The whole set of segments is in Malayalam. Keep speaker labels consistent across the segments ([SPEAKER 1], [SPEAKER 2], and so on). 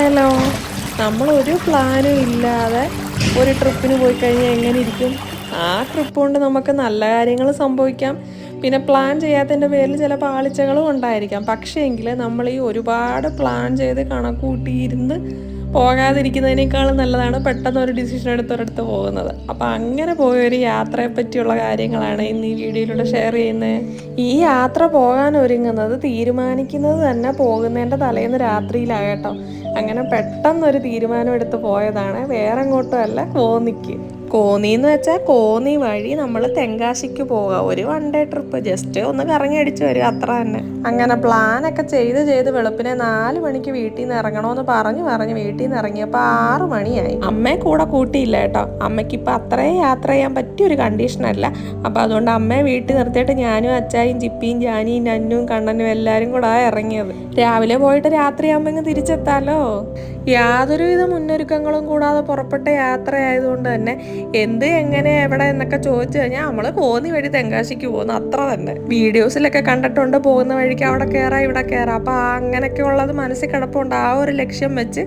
[SPEAKER 1] ഹലോ. നമ്മൾ ഒരു പ്ലാനും ഇല്ലാതെ ഒരു ട്രിപ്പിന് പോയി കഴിഞ്ഞാൽ എങ്ങനെ ഇരിക്കും? ആ ട്രിപ്പ് കൊണ്ട് നമുക്ക് നല്ല കാര്യങ്ങൾ സംഭവിക്കാം. പിന്നെ പ്ലാൻ ചെയ്യാത്തതിന്റെ പേരിൽ ചില പാളിച്ചകളും ഉണ്ടായിരിക്കാം. പക്ഷേ എങ്കിൽ നമ്മൾ ഈ ഒരുപാട് പ്ലാൻ ചെയ്ത് കണക്കൂട്ടിയിരുന്ന് പോകാതിരിക്കുന്നതിനേക്കാളും നല്ലതാണ് പെട്ടെന്ന് ഒരു ഡിസിഷൻ എടുത്തൊരിടത്ത് പോകുന്നത്. അപ്പം അങ്ങനെ പോയ ഒരു യാത്രയെ പറ്റിയുള്ള കാര്യങ്ങളാണ് ഇന്ന് ഈ വീഡിയോയിലൂടെ ഷെയർ ചെയ്യുന്നത്. ഈ യാത്ര പോകാൻ ഒരുങ്ങുന്നത് തീരുമാനിക്കുന്നത് തന്നെ പോകുന്നതിന്റെ തലേന്ന് രാത്രിയിലാണ് കേട്ടോ. അങ്ങനെ പെട്ടെന്നൊരു തീരുമാനം എടുത്ത് പോയതാണ്. വേറെ എങ്ങോട്ടും അല്ല കോന്നിക്ക് കോന്നി എന്ന് വെച്ചാൽ കോന്നി വഴി നമ്മൾ തെങ്കാശിക്ക് പോകാം. ഒരു വൺ ഡേ ട്രിപ്പ് ജസ്റ്റ് ഒന്ന് കറങ്ങി അടിച്ച് വരും അത്ര തന്നെ. അങ്ങനെ പ്ലാനൊക്കെ ചെയ്ത് ചെയ്ത് വെളുപ്പിനെ നാല് മണിക്ക് വീട്ടിൽ നിന്ന് ഇറങ്ങണമെന്ന് പറഞ്ഞു പറഞ്ഞ് വീട്ടിൽ നിന്ന് ഇറങ്ങിയപ്പോൾ ആറ് മണിയായി. അമ്മയെ കൂടെ കൂട്ടിയില്ല കേട്ടോ. അമ്മയ്ക്ക് ഇപ്പം അത്രയും യാത്ര ചെയ്യാൻ പറ്റിയ ഒരു കണ്ടീഷനല്ല അപ്പോൾ അതുകൊണ്ട് അമ്മയെ വീട്ടിൽ നിർത്തിയിട്ട് ഞാനും അച്ചായും ചിപ്പിയും ജാനിയും നന്നും കണ്ണനും എല്ലാവരും കൂടെ ഇറങ്ങിയത് രാവിലെ പോയിട്ട് രാത്രിയാകുമ്പോൾ ഇങ്ങ് തിരിച്ചെത്താലോ? യാതൊരുവിധ മുന്നൊരുക്കങ്ങളും കൂടാതെ പുറപ്പെട്ട യാത്രയായതുകൊണ്ട് തന്നെ എന്ത് എങ്ങനെ എവിടെ എന്നൊക്കെ ചോദിച്ചു കഴിഞ്ഞാൽ നമ്മൾ പോകുന്ന വഴി തെങ്കാശിക്ക് പോകുന്നു. അത്ര തന്നെ. വീഡിയോസിലൊക്കെ കണ്ടിട്ടുണ്ട് പോകുന്ന വഴിക്ക് അവിടെ കയറാം ഇവിടെ കയറാം അപ്പോൾ അങ്ങനെയൊക്കെ ഉള്ളത് മനസ്സിൽ കിടപ്പുണ്ട്. ആ ഒരു ലക്ഷ്യം വെച്ച്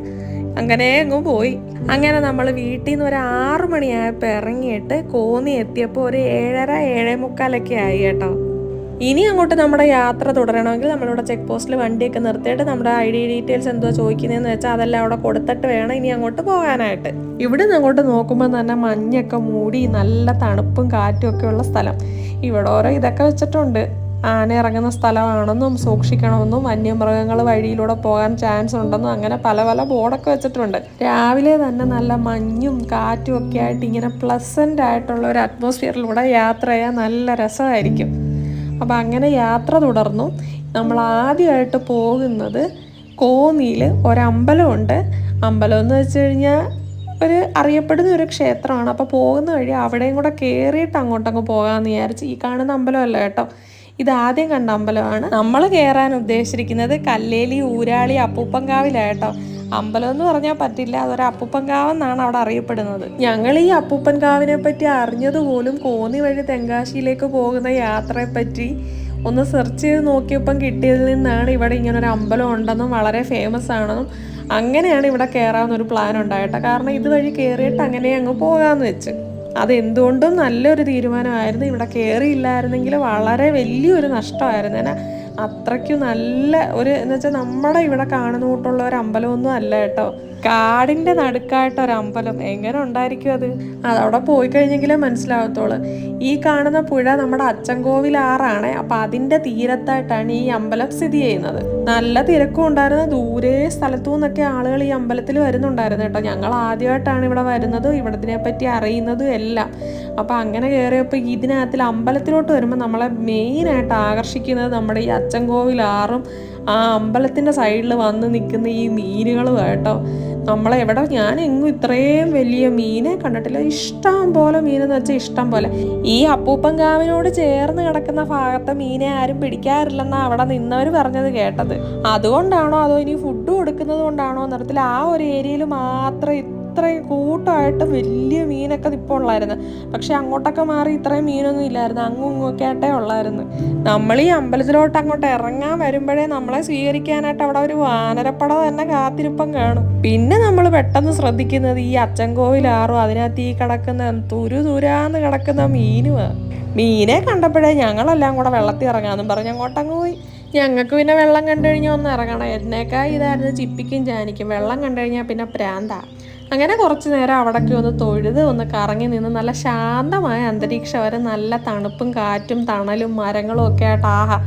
[SPEAKER 1] അങ്ങനെ അങ്ങ് പോയി. അങ്ങനെ നമ്മൾ വീട്ടിൽ നിന്ന് ഒരു ആറു മണിയായപ്പോൾ ഇറങ്ങിയിട്ട് കോന്നി എത്തിയപ്പോൾ ഒരു ഏഴര ഏഴേ മുക്കാലൊക്കെ ആയി കേട്ടോ. ഇനി അങ്ങോട്ട് നമ്മുടെ യാത്ര തുടരണമെങ്കിൽ നമ്മളിവിടെ ചെക്ക് പോസ്റ്റിൽ വണ്ടിയൊക്കെ നിർത്തിയിട്ട് നമ്മുടെ ഐ ഡി ഡീറ്റെയിൽസ് എന്തോ ചോദിക്കുന്നതെന്ന് വെച്ചാൽ അതെല്ലാം അവിടെ കൊടുത്തിട്ട് വേണം ഇനി അങ്ങോട്ട് പോകാനായിട്ട്. ഇവിടെ നിന്ന് അങ്ങോട്ട് നോക്കുമ്പോൾ തന്നെ മഞ്ഞൊക്കെ മൂടി നല്ല തണുപ്പും കാറ്റും ഒക്കെ ഉള്ള സ്ഥലം. ഇവിടെ ഓരോ ഇതൊക്കെ വെച്ചിട്ടുണ്ട്. ആന ഇറങ്ങുന്ന സ്ഥലമാണെന്നും സൂക്ഷിക്കണമെന്നും വന്യമൃഗങ്ങൾ വഴിയിലൂടെ പോകാൻ ചാൻസ് ഉണ്ടെന്നും അങ്ങനെ പല പല ബോർഡൊക്കെ വെച്ചിട്ടുണ്ട്. രാവിലെ തന്നെ നല്ല മഞ്ഞും കാറ്റും ഒക്കെ ആയിട്ട് ഇങ്ങനെ പ്ലസന്റ് ആയിട്ടുള്ള ഒരു അറ്റ്മോസ്ഫിയറിലൂടെ യാത്ര ചെയ്യാൻ നല്ല രസമായിരിക്കും. അപ്പോൾ അങ്ങനെ യാത്ര തുടർന്നു. നമ്മൾ ആദ്യമായിട്ട് പോകുന്നത് കോന്നിയിൽ ഒരമ്പലമുണ്ട് അമ്പലം എന്ന് വെച്ച് കഴിഞ്ഞാൽ ഒരു അറിയപ്പെടുന്ന ഒരു ക്ഷേത്രമാണ്. അപ്പോൾ പോകുന്ന വഴി അവിടെയും കൂടെ കയറിയിട്ട് അങ്ങോട്ടങ്ങ് പോകാമെന്ന് വിചാരിച്ച് ഈ കാണുന്ന അമ്പലമല്ല കേട്ടോ. ഇത് ആദ്യം കണ്ട അമ്പലമാണ്. നമ്മൾ കയറാൻ ഉദ്ദേശിച്ചിരിക്കുന്നത് കല്ലേലി ഊരാളി അപ്പൂപ്പൻകാവിലാട്ടോ അമ്പലം എന്ന് പറഞ്ഞാൽ പറ്റില്ല. അതൊരു അപ്പൂപ്പൻകാവെന്നാണ് അവിടെ അറിയപ്പെടുന്നത്. ഞങ്ങൾ ഈ അപ്പൂപ്പൻകാവിനെ പറ്റി അറിഞ്ഞതുപോലും കോന്നി വഴി തെങ്കാശിയിലേക്ക് പോകുന്ന യാത്രയെ പറ്റി ഒന്ന് സെർച്ച് ചെയ്ത് നോക്കിയപ്പം കിട്ടിയതിൽ നിന്നാണ് ഇവിടെ ഇങ്ങനെ ഒരു അമ്പലം ഉണ്ടെന്നും വളരെ ഫേമസ് ആണെന്നും അങ്ങനെയാണ് ഇവിടെ കയറാമെന്നൊരു പ്ലാൻ ഉണ്ടായിട്ട് കാരണം ഇതുവഴി കയറിയിട്ട് അങ്ങനെ അങ്ങ് പോകാമെന്ന് വെച്ച്. അതെന്തുകൊണ്ടും നല്ലൊരു തീരുമാനമായിരുന്നു. ഇവിടെ കയറിയില്ലായിരുന്നെങ്കിൽ വളരെ വലിയൊരു നഷ്ടമായിരുന്നു. അത്രയ്ക്കും നല്ല ഒരു എന്ന് വെച്ചാൽ നമ്മുടെ ഇവിടെ കാണുന്ന കൂട്ടുള്ള ഒരു അമ്പലമൊന്നും അല്ല കേട്ടോ. കാടിന്റെ നടുക്കായിട്ട് ഒരു അമ്പലം എങ്ങനെ ഉണ്ടായിരിക്കും അത്? അതവിടെ പോയി കഴിഞ്ഞെങ്കിലേ മനസ്സിലാവത്തുള്ളൂ ഈ കാണുന്ന പുഴ നമ്മുടെ അച്ചൻകോവിൽ ആറാണ്. അപ്പൊ അതിന്റെ തീരത്തായിട്ടാണ് ഈ അമ്പലം സ്ഥിതി ചെയ്യുന്നത്. നല്ല തിരക്കും ഉണ്ടായിരുന്നു. ദൂരെ സ്ഥലത്തു നിന്നൊക്കെ ആളുകൾ ഈ അമ്പലത്തിൽ വരുന്നുണ്ടായിരുന്നു കേട്ടോ. ഞങ്ങൾ ആദ്യമായിട്ടാണ് ഇവിടെ വരുന്നത്. ഇവിടത്തിനെ പറ്റി അറിയുന്നതും എല്ലാം. അപ്പൊ അങ്ങനെ കയറിയപ്പോൾ ഇതിനകത്തിൽ അമ്പലത്തിലോട്ട് വരുമ്പോൾ നമ്മളെ മെയിൻ ആയിട്ട് ആകർഷിക്കുന്നത് നമ്മുടെ ഈ അച്ചൻകോവിൽ ആറും ആ അമ്പലത്തിന്റെ സൈഡിൽ വന്ന് നിൽക്കുന്ന ഈ മീനുകളും കേട്ടോ നമ്മളെ എവിടെ? ഞാൻ എങ്ങും ഇത്രയും വലിയ മീനെ കണ്ടിട്ടില്ല. ഇഷ്ടം പോലെ മീനെന്ന് വെച്ചാൽ ഇഷ്ടം പോലെ. ഈ അപ്പൂപ്പൻ കാവിനോട് ചേർന്ന് കിടക്കുന്ന ഭാഗത്തെ മീനെ ആരും പിടിക്കാറില്ലെന്നാണ് അവിടെ നിന്നവർ പറഞ്ഞത് കേട്ടത്. അതുകൊണ്ടാണോ അതോ ഇനി ഫുഡ് കൊടുക്കുന്നത് കൊണ്ടാണോ നിറത്തിൽ ആ ഒരു ഏരിയയിൽ മാത്രം ഇത്രയും കൂട്ടമായിട്ട് വലിയ മീനൊക്കെ ഇപ്പോൾ ഉള്ളായിരുന്നു. പക്ഷെ അങ്ങോട്ടൊക്കെ മാറി ഇത്രയും മീനൊന്നും ഇല്ലായിരുന്നു. അങ്ങും ഇങ്ങൊക്കെ ആയിട്ടേ ഉള്ളായിരുന്നു. നമ്മൾ ഈ അമ്പലത്തിലോട്ട് അങ്ങോട്ട് ഇറങ്ങാൻ വരുമ്പോഴേ നമ്മളെ സ്വീകരിക്കാനായിട്ട് അവിടെ ഒരു വാനരപ്പട തന്നെ കാത്തിരിപ്പം കാണും. പിന്നെ നമ്മൾ പെട്ടെന്ന് ശ്രദ്ധിക്കുന്നത് ഈ അച്ചൻകോവിലാറും അതിനകത്ത് ഈ കിടക്കുന്ന തുരു തുരാന്ന് കിടക്കുന്ന മീനുമാണ് മീനെ കണ്ടപ്പോഴേ ഞങ്ങളെല്ലാം കൂടെ വെള്ളത്തിൽ ഇറങ്ങാമെന്നും പറഞ്ഞ് അങ്ങോട്ടങ്ങ് പോയി. ഞങ്ങൾക്ക് പിന്നെ വെള്ളം കണ്ടു കഴിഞ്ഞാൽ ഒന്ന് ഇറങ്ങണം. എന്നേക്കാൾ ഇതായിരുന്നു ചിപ്പിക്കും ജാനിക്കും വെള്ളം കണ്ടു കഴിഞ്ഞാൽ പിന്നെ പ്രാന്താ. അങ്ങനെ കുറച്ച് നേരം അവിടേക്ക് ഒന്ന് തൊഴുത് ഒന്ന് കറങ്ങി നിന്ന് നല്ല ശാന്തമായ അന്തരീക്ഷം വരെ നല്ല തണുപ്പും കാറ്റും തണലും മരങ്ങളും ഒക്കെ ആയിട്ട് ആഹാ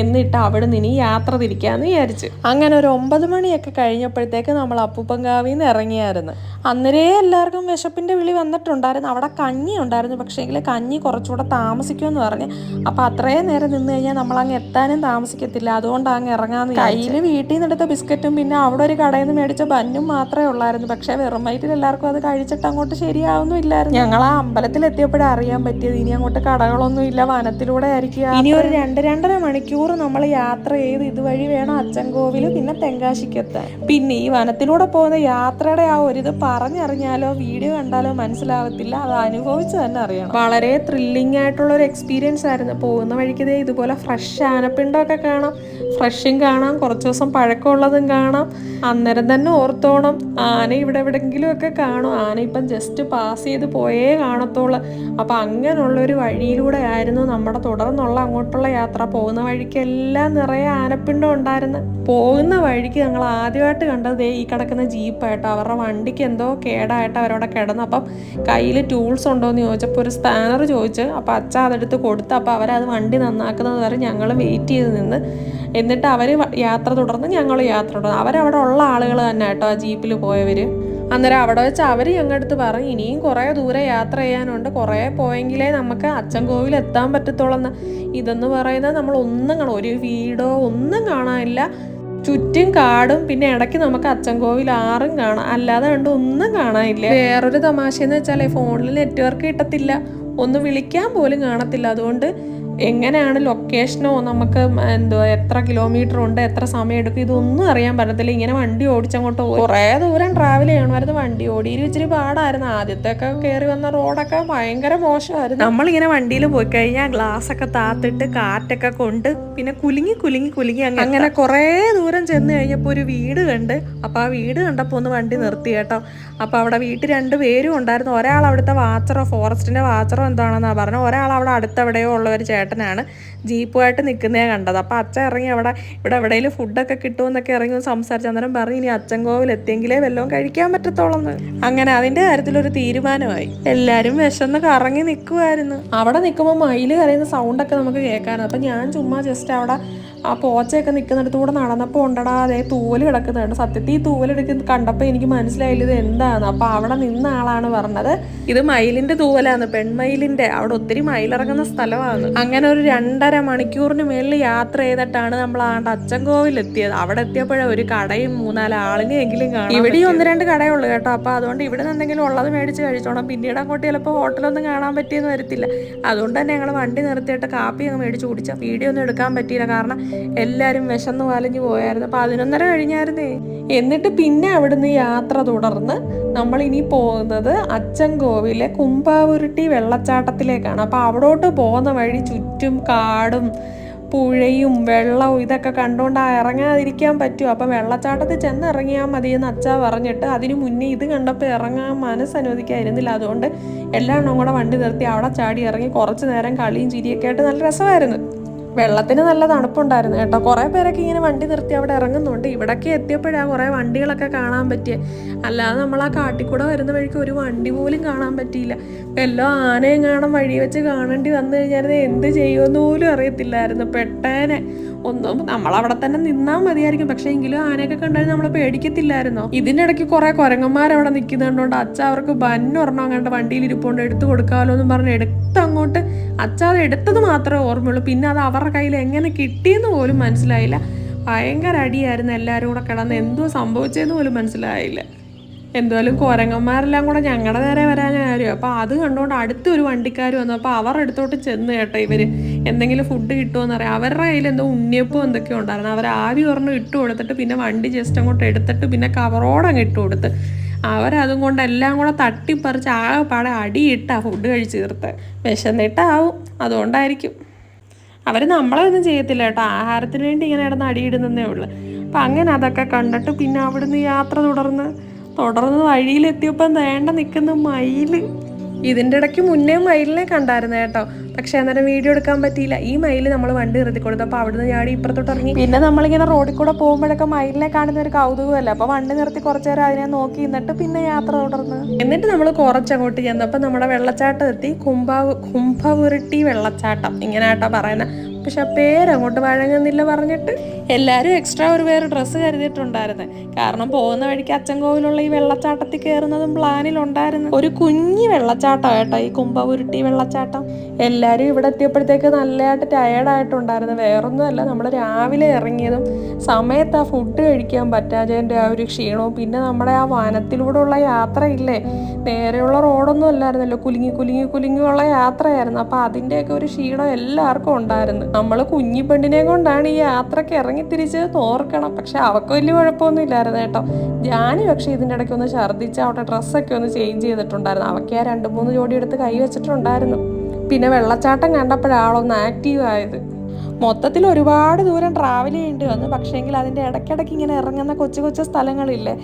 [SPEAKER 1] എന്നിട്ട് അവിടെ നിന്ന് ഇനി യാത്ര തിരിക്കാന്ന് വിചാരിച്ചു. അങ്ങനെ ഒരു ഒമ്പത് മണിയൊക്കെ കഴിഞ്ഞപ്പോഴത്തേക്ക് നമ്മൾ അപ്പൂപ്പൻകാവിന്ന് ഇറങ്ങിയായിരുന്നു. അന്നേരേ എല്ലാവർക്കും വിശപ്പിന്റെ വിളി വന്നിട്ടുണ്ടായിരുന്നു. അവിടെ കഞ്ഞി ഉണ്ടായിരുന്നു. പക്ഷേങ്കിൽ കഞ്ഞി കുറച്ചുകൂടെ താമസിക്കുമെന്ന് പറഞ്ഞ്. അപ്പോൾ അത്രയും നേരം നിന്ന് കഴിഞ്ഞാൽ നമ്മൾ അങ്ങ് എത്താനും താമസിക്കത്തില്ല. അതുകൊണ്ട് അങ്ങ് ഇറങ്ങാൻ കയ്യിൽ വീട്ടിൽ നിന്ന് എടുത്ത ബിസ്ക്കറ്റും പിന്നെ അവിടെ ഒരു കടയിൽ നിന്ന് മേടിച്ച ബന്നും മാത്രമേ ഉള്ളായിരുന്നു. പക്ഷേ വെറും വയറ്റിൽ എല്ലാവർക്കും അത് കഴിച്ചിട്ട് അങ്ങോട്ട് ശരിയാവുന്നും ഇല്ലായിരുന്നു. ഞങ്ങൾ ആ അമ്പലത്തിൽ എത്തിയപ്പോഴേ അറിയാൻ പറ്റിയത്. ഇനി അങ്ങോട്ട് കടകളൊന്നും ഇല്ല. വനത്തിലൂടെ ആയിരിക്കും ഇനി ഒരു രണ്ട് രണ്ടര മണിക്കൂർ നമ്മൾ യാത്ര ചെയ്ത് ഇതുവഴി വേണം അച്ചൻകോവിൽ പിന്നെ തെങ്കാശിക്കെത്താൻ പിന്നെ ഈ വനത്തിലൂടെ പോകുന്ന യാത്രയുടെ ആ ഒരു ഇത് പറഞ്ഞറിഞ്ഞാലോ വീഡിയോ കണ്ടാലോ മനസ്സിലാവത്തില്ല. അത് അനുഭവിച്ച് തന്നെ അറിയണം. വളരെ ത്രില്ലിംഗ് ആയിട്ടുള്ള ഒരു എക്സ്പീരിയൻസ് ആയിരുന്നു. പോകുന്ന വഴിക്ക് ദേ ഇതുപോലെ ഫ്രഷ് ആനപ്പിണ്ടമൊക്കെ കാണാം. ഫ്രഷും കാണാം. കുറച്ച് ദിവസം പഴക്കമുള്ളതും കാണാം. അന്നേരം തന്നെ ഓർത്തോണം. ആന ഇവിടെ എവിടെങ്കിലും ഒക്കെ കാണും. ആന ഇപ്പം ജസ്റ്റ് പാസ് ചെയ്ത് പോയേ കാണത്തുള്ളൂ. അപ്പം അങ്ങനെയുള്ള ഒരു വഴിയിലൂടെ ആയിരുന്നു നമ്മുടെ തുടർന്നുള്ള അങ്ങോട്ടുള്ള യാത്ര. പോകുന്ന വഴിക്കെല്ലാം നിറയെ ആനപ്പിണ്ടം ഉണ്ടായിരുന്നു. പോകുന്ന വഴിക്ക് ഞങ്ങൾ ആദ്യമായിട്ട് കണ്ടത് ഈ കിടക്കുന്ന ജീപ്പായിട്ട് അവരുടെ വണ്ടിക്ക് എന്തോ കേടായിട്ട് അവരവിടെ കിടന്നു അപ്പം കയ്യിൽ ടൂൾസ് ഉണ്ടോ എന്ന് ചോദിച്ചപ്പോൾ ഒരു സ്പാനർ ചോദിച്ച് അപ്പോൾ അച്ഛ അതെടുത്ത് കൊടുത്ത് അപ്പോൾ അവരത് വണ്ടി നന്നാക്കുന്നത് വരെ ഞങ്ങൾ വെയിറ്റ് ചെയ്ത് നിന്ന് എന്നിട്ട് അവർ യാത്ര തുടർന്ന് ഞങ്ങൾ യാത്ര തുടർന്നു. അവരവിടെ ഉള്ള ആളുകൾ തന്നെ കേട്ടോ ആ ജീപ്പിൽ പോയവർ അന്നേരം അവിടെ വെച്ച് അവർ അടുത്ത് പറഞ്ഞു ഇനിയും കുറേ ദൂരെ യാത്ര ചെയ്യാനുണ്ട് കുറേ പോയെങ്കിലേ നമുക്ക് അച്ഛൻ കോവിൽ എത്താൻ പറ്റത്തുള്ളെന്ന്. ഇതെന്ന് പറയുന്നത് നമ്മൾ ഒന്നും കാണാം ഒരു വീടോ ഒന്നും കാണാനില്ല. ചുറ്റും കാടും പിന്നെ ഇടയ്ക്ക് നമുക്ക് അച്ചൻകോവിൽ ആറും കാണാം. അല്ലാതെ കണ്ട് ഒന്നും കാണാനില്ല. വേറൊരു തമാശ എന്ന് വെച്ചാൽ ഫോണിൽ നെറ്റ്വർക്ക് കിട്ടത്തില്ല. ഒന്ന് വിളിക്കാൻ പോലും കാണത്തില്ല. അതുകൊണ്ട് എങ്ങനെയാണ് ലൊക്കേഷനോ നമുക്ക് എന്തോ എത്ര കിലോമീറ്റർ ഉണ്ട്? എത്ര സമയം എടുക്കും? ഇതൊന്നും അറിയാൻ പറ്റത്തില്ല. ഇങ്ങനെ വണ്ടി ഓടിച്ചങ്ങോട്ട് പോയി. കുറേ ദൂരം ട്രാവൽ ചെയ്യണമായിരുന്നു വണ്ടി ഓടിയിൽ ഇച്ചിരി പാടായിരുന്നു. ആദ്യത്തെ ഒക്കെ കയറി വന്ന റോഡൊക്കെ ഭയങ്കര മോശമായിരുന്നു. നമ്മളിങ്ങനെ വണ്ടിയിൽ പോയി കഴിഞ്ഞാൽ ഗ്ലാസ് ഒക്കെ താത്തിട്ട് കാറ്റൊക്കെ കൊണ്ട് പിന്നെ കുലുങ്ങി കുലുങ്ങി കുലുങ്ങി അങ്ങ് അങ്ങനെ കുറേ ദൂരം ചെന്ന് കഴിഞ്ഞപ്പോൾ ഒരു വീട് കണ്ട്. അപ്പോൾ ആ വീട് കണ്ടപ്പോൾ ഒന്ന് വണ്ടി നിർത്തി കേട്ടോ. അപ്പോൾ അവിടെ വീട്ടിൽ രണ്ട് പേരും ഉണ്ടായിരുന്നു. ഒരാൾ അവിടുത്തെ വാച്ചറോ ഫോറസ്റ്റിന്റെ വാച്ചറോ എന്താണെന്നാണ് പറഞ്ഞത്. ഒരാൾ അവിടെ അടുത്തെവിടെയോ ഉള്ള ഒരു ചേട്ടനാണ് ജീപ്പുമായിട്ട് നിൽക്കുന്നേ കണ്ടത്. അപ്പോൾ അച്ഛൻ ഇറങ്ങി അവിടെ ഇവിടെ എവിടെയെങ്കിലും ഫുഡൊക്കെ കിട്ടുമെന്നൊക്കെ ഇറങ്ങി സംസാരിച്ച് അന്നേരം പറഞ്ഞു ഇനി അച്ഛൻ കോവിൽ എത്തിയെങ്കിലേ വല്ലതും കഴിക്കാൻ പറ്റത്തോളന്ന് അങ്ങനെ അതിന്റെ കാര്യത്തിലൊരു തീരുമാനമായി. എല്ലാവരും വിശന്ന് കറങ്ങി നിൽക്കുമായിരുന്നു അവിടെ നിൽക്കുമ്പോൾ മയിൽ കരയുന്ന സൗണ്ടൊക്കെ നമുക്ക് കേൾക്കാനും. അപ്പം ഞാൻ ചുമ്മാ ജസ്റ്റ് അവിടെ ആ പോച്ചയൊക്കെ നിൽക്കുന്നിടത്തൂടെ നടന്നപ്പോൾ ഉണ്ടടാ അതേ തൂവൽ കിടക്കുന്നുണ്ട്. സത്യത്തിൽ ഈ തൂവലെടുക്കുന്ന കണ്ടപ്പോൾ എനിക്ക് മനസ്സിലായില്ല ഇത് എന്താണ് അപ്പോൾ അവിടെ നിന്ന ആളാണ് പറഞ്ഞത് ഇത് മയിലിന്റെ തൂവലാണ് പെൺമയിലിന്റെ അവിടെ ഒത്തിരി മയിലിറങ്ങുന്ന സ്ഥലമാണ്. അങ്ങനെ ഒരു രണ്ടര മണിക്കൂറിന് മേളിൽ യാത്ര ചെയ്തിട്ടാണ് നമ്മൾ ആണ്ട് അച്ചൻകോവിൽ എത്തിയത്. അവിടെ എത്തിയപ്പോഴേ ഒരു കടയും മൂന്നാൽ ആളിനെയെങ്കിലും കാണാം ഇവിടെ ഒന്ന് രണ്ട് കടയുള്ളൂ കേട്ടോ. അപ്പോൾ അതുകൊണ്ട് ഇവിടെ നിന്ന് എന്തെങ്കിലും ഉള്ളത് മേടിച്ച് കഴിച്ചോണം. പിന്നീട് അങ്ങോട്ട് ചിലപ്പോൾ ഹോട്ടലൊന്നും കാണാൻ പറ്റിയെന്ന് വരത്തില്ല. അതുകൊണ്ട് തന്നെ ഞങ്ങൾ വണ്ടി നിർത്തിയിട്ട് കാപ്പി അങ്ങ് മേടിച്ച് കുടിച്ച. വീഡിയോ ഒന്നും എടുക്കാൻ പറ്റിയില്ല. കാരണം എല്ലാവരും വിശന്ന് വലഞ്ഞു പോയായിരുന്നു. പതിനൊന്നര കഴിഞ്ഞായിരുന്നേ. എന്നിട്ട് പിന്നെ അവിടുന്ന് യാത്ര തുടർന്ന് നമ്മൾ ഇനി പോകുന്നത് അച്ചൻകോവിലെ കുമ്പാവുരുട്ടി വെള്ളച്ചാട്ടത്തിലേക്കാണ്. അപ്പോൾ അവിടോട്ട് പോകുന്ന വഴി ചുറ്റും കാടും പുഴയും വെള്ളവും ഇതൊക്കെ കണ്ടുകൊണ്ട് ഇറങ്ങാതിരിക്കാൻ പറ്റും. അപ്പം വെള്ളച്ചാട്ടത്തിൽ ചെന്ന് ഇറങ്ങിയാൽ മതിയെന്ന് അച്ഛ പറഞ്ഞിട്ട് അതിന് മുന്നേ ഇത് കണ്ടപ്പോൾ ഇറങ്ങാൻ മനസ്സ് അനുവദിക്കായിരുന്നില്ല അതുകൊണ്ട് എല്ലാം കൂടെ വണ്ടി നിർത്തി അവിടെ ചാടി ഇറങ്ങി കുറച്ച് നേരം കളിയും ചിരിയൊക്കെ ആയിട്ട് നല്ല രസമായിരുന്നു. വെള്ളത്തിന് നല്ല തണുപ്പുണ്ടായിരുന്നു കേട്ടോ. കുറേ പേരൊക്കെ ഇങ്ങനെ വണ്ടി നിർത്തി അവിടെ ഇറങ്ങുന്നുണ്ട്. ഇവിടൊക്കെ എത്തിയപ്പോഴാണ് കുറേ വണ്ടികളൊക്കെ കാണാൻ പറ്റിയത് അല്ലാതെ നമ്മൾ ആ കാട്ടിക്കൂടെ വരുന്ന വഴിക്ക് ഒരു വണ്ടി പോലും കാണാൻ പറ്റിയില്ല. എല്ലോ ആനയും കാണാൻ വഴി വെച്ച് കാണേണ്ടി വന്നു കഴിഞ്ഞാൽ എന്ത് ചെയ്യുമെന്ന് പോലും അറിയത്തില്ലായിരുന്നു. പെട്ടേനെ. ഒന്നും നമ്മളവിടെ തന്നെ നിന്നാൽ മതിയായിരിക്കും. പക്ഷെ എങ്കിലും ആനയൊക്കെ കണ്ടാൽ നമ്മൾ പേടിക്കത്തില്ലായിരുന്നോ? ഇതിനിടയ്ക്ക് കുറെ കുരങ്ങന്മാരവിടെ നിൽക്കുന്നുണ്ടോണ്ട് അച്ഛ അവർക്ക് ബന്നൊരെണ്ണം അങ്ങോട്ട് വണ്ടിയിൽ ഇരിപ്പുണ്ട് എടുത്തു കൊടുക്കാമല്ലോ എന്ന് പറഞ്ഞ് എടുത്ത് അങ്ങോട്ട് അച്ഛ അത് എടുത്തത് മാത്രമേ ഓർമ്മയുള്ളൂ. പിന്നെ അത് അവരുടെ കയ്യിൽ എങ്ങനെ കിട്ടിയെന്ന് പോലും മനസ്സിലായില്ല. ഭയങ്കര അടിയായിരുന്നു എല്ലാവരും കൂടെ കിടന്ന് എന്തോ സംഭവിച്ചതെന്ന് പോലും മനസ്സിലായില്ല. എന്തായാലും കുരങ്ങന്മാരെല്ലാം കൂടെ ഞങ്ങളുടെ നേരെ വരാനായിരുന്നു. അപ്പോൾ അത് കണ്ടുകൊണ്ട് അടുത്തൊരു വണ്ടിക്കാർ വന്നു. അപ്പോൾ അവർ അടുത്തോട്ട് ചെന്ന് കേട്ടോ ഇവർ എന്തെങ്കിലും ഫുഡ് കിട്ടുമോ അറിയാം. അവരുടെ കയ്യിൽ എന്തോ ഉണ്ണിയപ്പം എന്തൊക്കെയോ ഉണ്ടായിരുന്നു. അവർ ആദ്യം ഒരെണ്ണം ഇട്ട് കൊടുത്തിട്ട് പിന്നെ വണ്ടി ജസ്റ്റ് അങ്ങോട്ട് എടുത്തിട്ട് പിന്നെ കവറോടെ അങ്ങ് ഇട്ട് കൊടുത്ത്. അവരതും കൊണ്ട് എല്ലാം കൂടെ തട്ടിപ്പറിച്ച് ആകെപ്പാടെ അടിയിട്ടാ ഫുഡ് കഴിച്ച് തീർത്ത് വിശന്നിട്ടാവും. അതുകൊണ്ടായിരിക്കും. അവർ നമ്മളെ ഒന്നും ചെയ്യത്തില്ല കേട്ടോ. ആഹാരത്തിന് വേണ്ടി ഇങ്ങനെ ഇടന്ന് അടിയിടുന്നതേ ഉള്ളൂ. അപ്പം അങ്ങനെ അതൊക്കെ കണ്ടിട്ട് പിന്നെ അവിടുന്ന് യാത്ര തുടർന്ന്. തുടർന്ന് വഴിയിലെത്തിയപ്പം വേണ്ട നിൽക്കുന്ന മയിൽ ഇതിന്റെ ഇടയ്ക്ക് മുന്നേ മയിലിനെ കണ്ടായിരുന്നു കേട്ടോ. പക്ഷെ അന്നേരം വീഡിയോ എടുക്കാൻ പറ്റിയില്ല. ഈ മയിൽ നമ്മൾ വണ്ടി നിർത്തി കൊടുത്തു. അപ്പോൾ അവിടുന്ന് ഞാൻ ഇപ്പുറത്തോട്ട് ഇറങ്ങി. പിന്നെ നമ്മളിങ്ങനെ റോഡിൽ കൂടെ പോകുമ്പോഴൊക്കെ മയിലിനെ കാണുന്ന ഒരു കൗതുകമല്ല? അപ്പോൾ വണ്ടി നിർത്തി കുറച്ച് നേരം അതിനെ നോക്കി നിന്നിട്ട് പിന്നെ യാത്ര തുടർന്ന്. എന്നിട്ട് നമ്മൾ കുറച്ചങ്ങോട്ട് ചെന്നപ്പോൾ നമ്മുടെ വെള്ളച്ചാട്ടം എത്തി. കുംഭ കുംഭവുരുട്ടി വെള്ളച്ചാട്ടം. ഇങ്ങനെ ആട്ടോ പറയുന്നത് പക്ഷെ ആ പേരങ്ങോട്ട് വഴങ്ങുന്നില്ല പറഞ്ഞിട്ട്. എല്ലാവരും എക്സ്ട്രാ ഒരു വേറെ ഡ്രസ്സ് കരുതിയിട്ടുണ്ടായിരുന്നു. കാരണം പോകുന്ന വഴിക്ക് അച്ചൻകോവിലുള്ള ഈ വെള്ളച്ചാട്ടത്തിൽ കയറുന്നതും പ്ലാനിലുണ്ടായിരുന്നു. ഒരു കുഞ്ഞി വെള്ളച്ചാട്ടം കേട്ടോ ഈ കുംഭവുരുട്ടി വെള്ളച്ചാട്ടം. എല്ലാവരും ഇവിടെ എത്തിയപ്പോഴത്തേക്ക് നല്ലതായിട്ട് ടയേർഡായിട്ടുണ്ടായിരുന്നു വേറൊന്നുമല്ല നമ്മൾ രാവിലെ ഇറങ്ങിയതും സമയത്ത് ആ ഫുഡ് കഴിക്കാൻ പറ്റാതെ ആ ഒരു ക്ഷീണവും പിന്നെ നമ്മുടെ ആ വനത്തിലൂടെയുള്ള യാത്രയില്ലേ? നേരെയുള്ള റോഡൊന്നും അല്ലായിരുന്നല്ലോ കുലുങ്ങി കുലുങ്ങി കുലുങ്ങിയുള്ള യാത്രയായിരുന്നു. അപ്പോൾ അതിന്റെയൊക്കെ ഒരു ക്ഷീണം എല്ലാവർക്കും ഉണ്ടായിരുന്നു. നമ്മൾ കുഞ്ഞി പെണ്ണിനെ കൊണ്ടാണ് ഈ യാത്രയ്ക്ക് ഇറങ്ങി തിരിച്ച് തോർക്കണം പക്ഷെ അവൾക്ക് വലിയ കുഴപ്പമൊന്നും ഇല്ലായിരുന്നു കേട്ടോ. ജാനി പക്ഷേ ഇതിന്റെ ഇടയ്ക്ക് ഒന്ന് ഛർദ്ദിച്ച് അവിടെ ഡ്രസ്സൊക്കെ ഒന്ന് ചേഞ്ച് ചെയ്തിട്ടുണ്ടായിരുന്നു. അവൾക്ക് ആ രണ്ട് മൂന്ന് ജോഡി എടുത്ത് കൈ വെച്ചിട്ടുണ്ടായിരുന്നു. പിന്നെ വെള്ളച്ചാട്ടം കണ്ടപ്പോഴാളൊന്ന് ആക്റ്റീവ് ആയത്. മൊത്തത്തിൽ ഒരുപാട് ദൂരം ട്രാവൽ ചെയ്യേണ്ടി വന്നു. പക്ഷേങ്കിൽ അതിന്റെ ഇടയ്ക്കിടയ്ക്ക് ഇങ്ങനെ ഇറങ്ങുന്ന കൊച്ചു കൊച്ചു സ്ഥലങ്ങളില്ലേ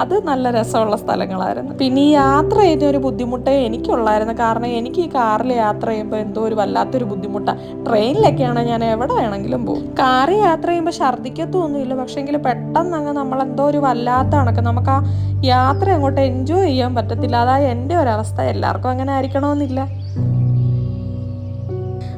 [SPEAKER 1] അത് നല്ല രസമുള്ള സ്ഥലങ്ങളായിരുന്നു. പിന്നെ ഈ യാത്ര ചെയ്യുന്ന ഒരു ബുദ്ധിമുട്ടേ എനിക്കുള്ളായിരുന്നു. കാരണം എനിക്ക് ഈ കാറിൽ യാത്ര ചെയ്യുമ്പോൾ എന്തോ ഒരു വല്ലാത്തൊരു ബുദ്ധിമുട്ടാണ് ട്രെയിനിലൊക്കെയാണ് ഞാൻ എവിടെ വേണമെങ്കിലും പോകും. കാറിൽ യാത്ര ചെയ്യുമ്പോൾ ഛർദ്ദിക്കത്തൊന്നുമില്ല. പക്ഷേങ്കിൽ പെട്ടെന്ന് അങ്ങ് നമ്മളെന്തോ ഒരു വല്ലാത്ത കണക്ക്. നമുക്ക് ആ യാത്ര അങ്ങോട്ട് എൻജോയ് ചെയ്യാൻ പറ്റത്തില്ല. അതായത് എന്റെ ഒരവസ്ഥ. എല്ലാവർക്കും അങ്ങനെ ആയിരിക്കണമെന്നില്ല.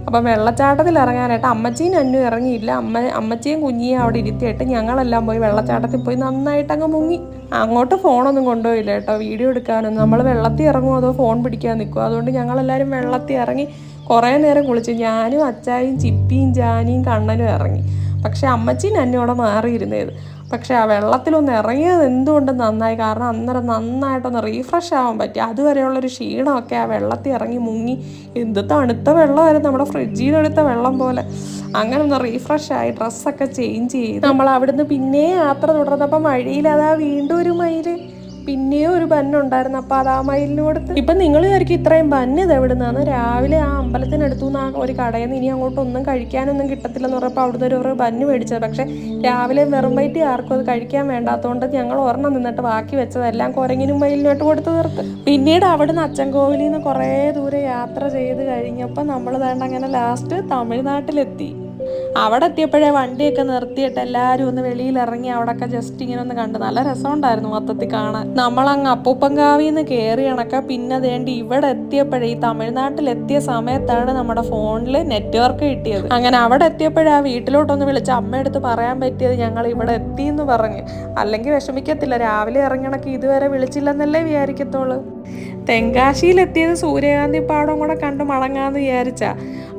[SPEAKER 1] അപ്പം വെള്ളച്ചാട്ടത്തിൽ ഇറങ്ങാനായിട്ട് അമ്മച്ചിയും അന്നും ഇറങ്ങിയില്ല. അമ്മ അമ്മച്ചിയും കുഞ്ഞിയും അവിടെ ഇരുത്തിയിട്ട് ഞങ്ങളെല്ലാം പോയി വെള്ളച്ചാട്ടത്തിൽ പോയി നന്നായിട്ട് അങ്ങ് മുങ്ങി. അങ്ങോട്ട് ഫോണൊന്നും കൊണ്ടുപോയില്ല കേട്ടോ. വീഡിയോ എടുക്കാനൊന്നും. നമ്മൾ വെള്ളത്തിൽ ഇറങ്ങുമോ അതോ ഫോൺ പിടിക്കാൻ നിൽക്കുമോ അതുകൊണ്ട് ഞങ്ങളെല്ലാവരും വെള്ളത്തിൽ ഇറങ്ങി കുറേ നേരം കുളിച്ചു. ഞാനും അച്ചായും ചിപ്പിയും ജാനിയും കണ്ണനും ഇറങ്ങി. പക്ഷെ അമ്മച്ചീൻ അവിടെ മാറിയിരുന്നത്. പക്ഷെ ആ വെള്ളത്തിലൊന്ന് ഇറങ്ങിയത് എന്തുകൊണ്ട് നന്നായി? കാരണം അന്നേരം നന്നായിട്ടൊന്ന് റീഫ്രഷ് ആവാൻ പറ്റി. അതുവരെയുള്ളൊരു ക്ഷീണമൊക്കെ ആ വെള്ളത്തിൽ ഇറങ്ങി മുങ്ങി. എന്ത് തണുത്ത വെള്ളമായിരുന്നു നമ്മുടെ ഫ്രിഡ്ജിൽ എടുത്ത വെള്ളം പോലെ. അങ്ങനെ ഒന്ന് റീഫ്രഷ് ആയി ഡ്രസ്സൊക്കെ ചേഞ്ച് ചെയ്ത്. നമ്മൾ അവിടുന്ന് പിന്നെ യാത്ര തുടർന്നപ്പോൾ മഴയിൽ അതാ വീണ്ടും ഒരു മയിൽ. പിന്നെയും ഒരു ബന്നുണ്ടായിരുന്നു അപ്പോൾ അത് ആ മയിലിന് കൊടുത്ത് ഇപ്പം നിങ്ങൾ വിചാരിക്കും ഇത്രയും ബന്ന് ഇത് എവിടെ രാവിലെ ആ അമ്പലത്തിനടുത്തു നിന്ന് ആ ഒരു കടയിൽ നിന്ന് ഇനി അങ്ങോട്ടൊന്നും കഴിക്കാനൊന്നും കിട്ടത്തില്ലെന്ന് പറഞ്ഞപ്പോൾ അവിടുന്ന് ഒരു ബന്ന് മേടിച്ചത്. പക്ഷേ രാവിലെ വെറും വയറ്റി ആർക്കും അത് കഴിക്കാൻ വേണ്ടാത്തതുകൊണ്ട് ഞങ്ങൾ ഒരെണ്ണം നിന്നിട്ട് ബാക്കി വെച്ചതെല്ലാം കുരങ്ങിനും മയിലിനോട്ട് കൊടുത്തു തീർത്ത്. പിന്നീട് അവിടുന്ന് അച്ചൻകോവിലിൽ നിന്ന് കുറേ ദൂരെ യാത്ര ചെയ്ത് കഴിഞ്ഞപ്പോൾ നമ്മൾ വേണ്ട അങ്ങനെ ലാസ്റ്റ് തമിഴ്നാട്ടിലെത്തി. അവിടെ എത്തിയപ്പോഴേ വണ്ടിയൊക്കെ നിർത്തിയിട്ട് എല്ലാവരും ഒന്ന് വെളിയിൽ ഇറങ്ങി അവിടെയൊക്കെ ജസ്റ്റ് ഇങ്ങനെ ഒന്ന് കണ്ട്. നല്ല രസമുണ്ടായിരുന്നു മൊത്തത്തിൽ കാണാൻ. നമ്മളങ്ങ് അപ്പൂപ്പങ്കാവിൽ നിന്ന് കയറി കണക്ക പിന്നെ വേണ്ടി ഇവിടെ എത്തിയപ്പോഴേ ഈ തമിഴ്നാട്ടിൽ എത്തിയ സമയത്താണ് നമ്മുടെ ഫോണിൽ നെറ്റ്വർക്ക് കിട്ടിയത്. അങ്ങനെ അവിടെ എത്തിയപ്പോഴേ ആ വീട്ടിലോട്ടൊന്ന് വിളിച്ച് അമ്മയെടുത്ത് പറയാൻ പറ്റിയത് ഞങ്ങൾ ഇവിടെ എത്തി എന്ന് പറഞ്ഞ്. അല്ലെങ്കിൽ വിഷമിക്കത്തില്ല രാവിലെ ഇറങ്ങണക്ക് ഇതുവരെ വിളിച്ചില്ലെന്നല്ലേ വിചാരിക്കത്തുള്ളൂ. തെങ്കാശിയിലെത്തിയത് സൂര്യകാന്തി പാടം കൂടെ കണ്ട് മടങ്ങാന്ന് വിചാരിച്ചാ.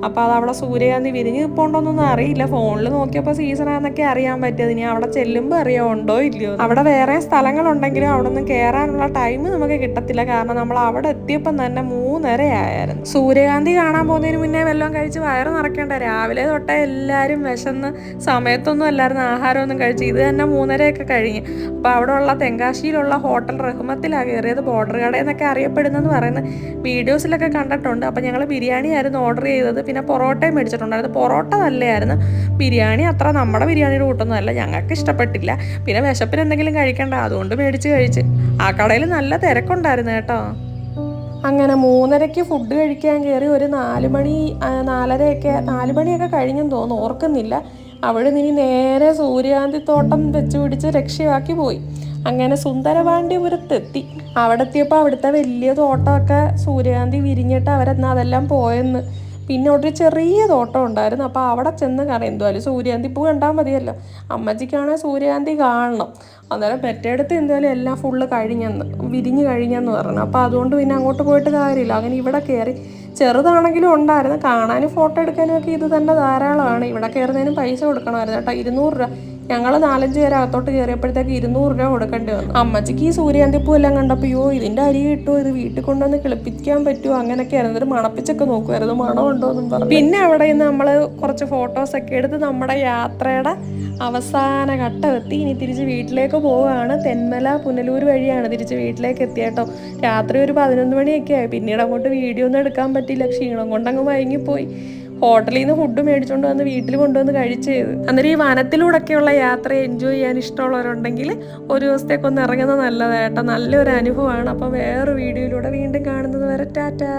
[SPEAKER 1] അപ്പോൾ അത് അവിടെ സൂര്യകാന്തി വിരിഞ്ഞ് നിൽപ്പുണ്ടോന്നൊന്നും അറിയില്ല. ഫോണിൽ നോക്കിയപ്പോൾ സീസണാന്നൊക്കെ അറിയാൻ പറ്റിയത്. ഇനി അവിടെ ചെല്ലുമ്പോൾ അറിയോ? ഉണ്ടോ? ഇല്ലയോ? അവിടെ വേറെ സ്ഥലങ്ങളുണ്ടെങ്കിലും അവിടെ നിന്ന് കയറാനുള്ള ടൈം നമുക്ക് കിട്ടത്തില്ല. കാരണം നമ്മൾ അവിടെ എത്തിയപ്പം തന്നെ മൂന്നര ആയായിരുന്നു സൂര്യകാന്തി കാണാൻ പോകുന്നതിന് മുന്നേ വല്ലതും കഴിച്ച് വയറ് നിറയ്ക്കണ്ട. രാവിലെ തൊട്ടേ എല്ലാവരും വിശന്ന് സമയത്തൊന്നും അല്ലായിരുന്നു ആഹാരമൊന്നും കഴിച്ച്. ഇത് തന്നെ മൂന്നരയൊക്കെ കഴിഞ്ഞ്. അപ്പോൾ അവിടെ ഉള്ള തെങ്കാശിയിലുള്ള ഹോട്ടൽ റഹ്മത്തിലാണ് കയറിയത്. ബോർഡർ കട എന്നൊക്കെ അറിയപ്പെടുന്നെന്ന് പറയുന്ന വീഡിയോസിലൊക്കെ കണ്ടിട്ടുണ്ട്. അപ്പോൾ ഞങ്ങൾ ബിരിയാണി ആയിരുന്നു ഓർഡർ ചെയ്തത്. പിന്നെ പൊറോട്ടയും മേടിച്ചിട്ടുണ്ടായിരുന്നു. പൊറോട്ട നല്ലതായിരുന്നു ബിരിയാണി അത്ര നമ്മുടെ ബിരിയാണിയുടെ കൂട്ടൊന്നും അല്ല ഞങ്ങൾക്ക് ഇഷ്ടപ്പെട്ടില്ല. പിന്നെ വിശപ്പിന് എന്തെങ്കിലും കഴിക്കണ്ട. അതുകൊണ്ട് മേടിച്ച് കഴിച്ച്. ആ കടയിൽ നല്ല തിരക്കുണ്ടായിരുന്നു കേട്ടോ. അങ്ങനെ മൂന്നരയ്ക്ക് ഫുഡ് കഴിക്കാൻ കയറി ഒരു നാല് മണി നാലരയൊക്കെ നാല് മണിയൊക്കെ കഴിഞ്ഞെന്ന് തോന്നുന്നു. ഓർക്കുന്നില്ല. അവിടെ നിന്ന് നേരെ സൂര്യകാന്തി തോട്ടം വെച്ച് പിടിച്ച് രക്ഷയാക്കി പോയി. അങ്ങനെ സുന്ദരപാണ്ഡ്യപുരത്തെത്തി. അവിടെ എത്തിയപ്പോൾ അവിടുത്തെ വലിയ തോട്ടമൊക്കെ സൂര്യകാന്തി വിരിഞ്ഞിട്ട് അവരെന്നാ അതെല്ലാം പോയെന്ന്. പിന്നെ ഒരു ചെറിയ തോട്ടം ഉണ്ടായിരുന്നു. അപ്പോൾ അവിടെ ചെന്ന് കാണാം എന്തുവായാലും സൂര്യകാന്തി പൂ കണ്ടാൽ മതിയല്ലോ. അമ്മച്ചിക്കാണെങ്കിൽ സൂര്യകാന്തി കാണണം. അന്നേരം പെറ്റെടുത്ത് എന്തായാലും എല്ലാം ഫുള്ള് കഴിഞ്ഞെന്ന് വിരിഞ്ഞ് കഴിഞ്ഞെന്ന് പറഞ്ഞു. അപ്പോൾ അതുകൊണ്ട് പിന്നെ അങ്ങോട്ട് പോയിട്ട് കാര്യമില്ല. അങ്ങനെ ഇവിടെ കയറി ചെറുതാണെങ്കിലും ഉണ്ടായിരുന്നു. കാണാനും ഫോട്ടോ എടുക്കാനും ഒക്കെ ഇത് തന്നെ ധാരാളമാണ്. ഇവിടെ കയറുന്നതിനും പൈസ കൊടുക്കണമായിരുന്നു കേട്ടോ ഇരുന്നൂറ് രൂപ. ഞങ്ങൾ നാലഞ്ച് പേര് അകത്തോട്ട് കയറിയപ്പോഴത്തേക്ക് ഇരുന്നൂറ് രൂപ കൊടുക്കേണ്ടി വന്നു. അമ്മച്ചിക്ക് ഈ സൂര്യാന്തിപ്പൂ എല്ലാം കണ്ടപ്പോൾ യോ ഇതിന്റെ അരി കിട്ടുമോ ഇത് വീട്ടിൽ കൊണ്ടുവന്ന് കിളിപ്പിക്കാൻ പറ്റുമോ അങ്ങനെയൊക്കെ ആയിരുന്നു ഒരു മണപ്പിച്ചൊക്കെ നോക്കുമായിരുന്നു മണമുണ്ടോ എന്നും പറഞ്ഞു. പിന്നെ അവിടെ നിന്ന് നമ്മൾ കുറച്ച് ഫോട്ടോസൊക്കെ എടുത്ത് നമ്മുടെ യാത്രയുടെ അവസാന ഘട്ടം എത്തി ഇനി തിരിച്ച് വീട്ടിലേക്ക് പോവുകയാണ്. തെന്മല പുനലൂർ വഴിയാണ് തിരിച്ച് വീട്ടിലേക്ക് എത്തിയേട്ടോ രാത്രി ഒരു പതിനൊന്ന് മണിയൊക്കെ ആയി. പിന്നീട് അങ്ങോട്ട് വീഡിയോ ഒന്നും എടുക്കാൻ പറ്റില്ല ക്ഷീണം കൊണ്ടങ്ങ് മയങ്ങിപ്പോയി. ഹോട്ടലിൽ നിന്ന് ഫുഡ് മേടിച്ചുകൊണ്ട് വന്ന് വീട്ടിൽ കൊണ്ടുവന്ന് കഴിച്ചത് അന്നേരം ഈ വനത്തിലൂടെയൊക്കെയുള്ള യാത്ര എൻജോയ് ചെയ്യാൻ ഇഷ്ടമുള്ളവരുണ്ടെങ്കിൽ ഒരു ദിവസത്തേക്ക് ഒന്ന് ഇറങ്ങുന്നത് നല്ലതായിട്ടോ നല്ലൊരു അനുഭവമാണ്. അപ്പോൾ വേറൊരു വീഡിയോയിലൂടെ വീണ്ടും കാണുന്നത് വരെ ടാറ്റാ.